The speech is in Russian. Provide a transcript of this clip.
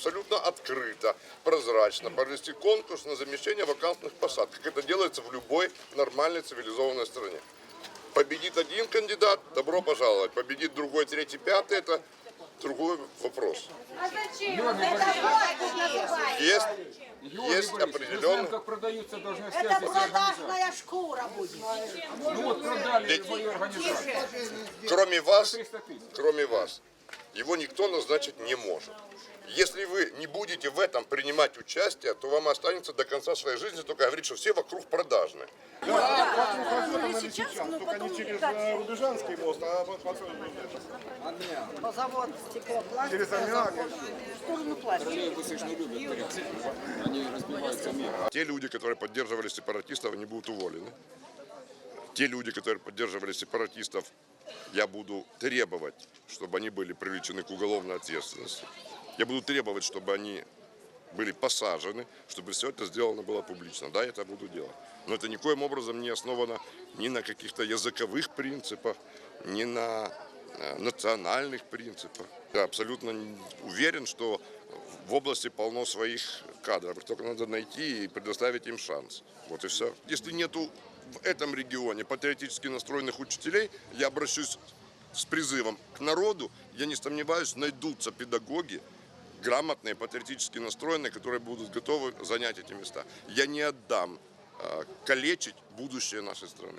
абсолютно открыто, прозрачно провести конкурс на замещение вакантных посад, как это делается в любой нормальной цивилизованной стране. Победит один кандидат, добро пожаловать. Победит другой, третий, пятый, это другой вопрос. А зачем? Есть, Георгий есть Борисович, мы знаем, определенный... как продаются должности Это продажная шкура будет. Ну вот продали мою организацию. Кроме вас, 300 тысяч. кроме вас, его никто назначить не может. Если вы не будете в этом принимать участие, то вам останется до конца своей жизни только говорить, что все вокруг продажные. Только не через э, Рубежанский мост, а по, по, По заводу через Аммиак. В сторону пластика. Те люди, которые поддерживали сепаратистов, они будут уволены. Те люди, которые поддерживали сепаратистов, я буду требовать, чтобы они были привлечены к уголовной ответственности. Я буду требовать, чтобы они были посажены, чтобы все это сделано было публично. Да, я это буду делать. Но это никоим образом не основано ни на каких-то языковых принципах, ни на э, национальных принципах. Я абсолютно уверен, что в области полно своих кадров. Только надо найти и предоставить им шанс. Вот и все. Если нету в этом регионе патриотически настроенных учителей, я обращусь с призывом к народу. Я не сомневаюсь, найдутся педагоги, грамотные, патриотически настроенные, которые будут готовы занять эти места. Я не отдам э, калечить будущее нашей страны.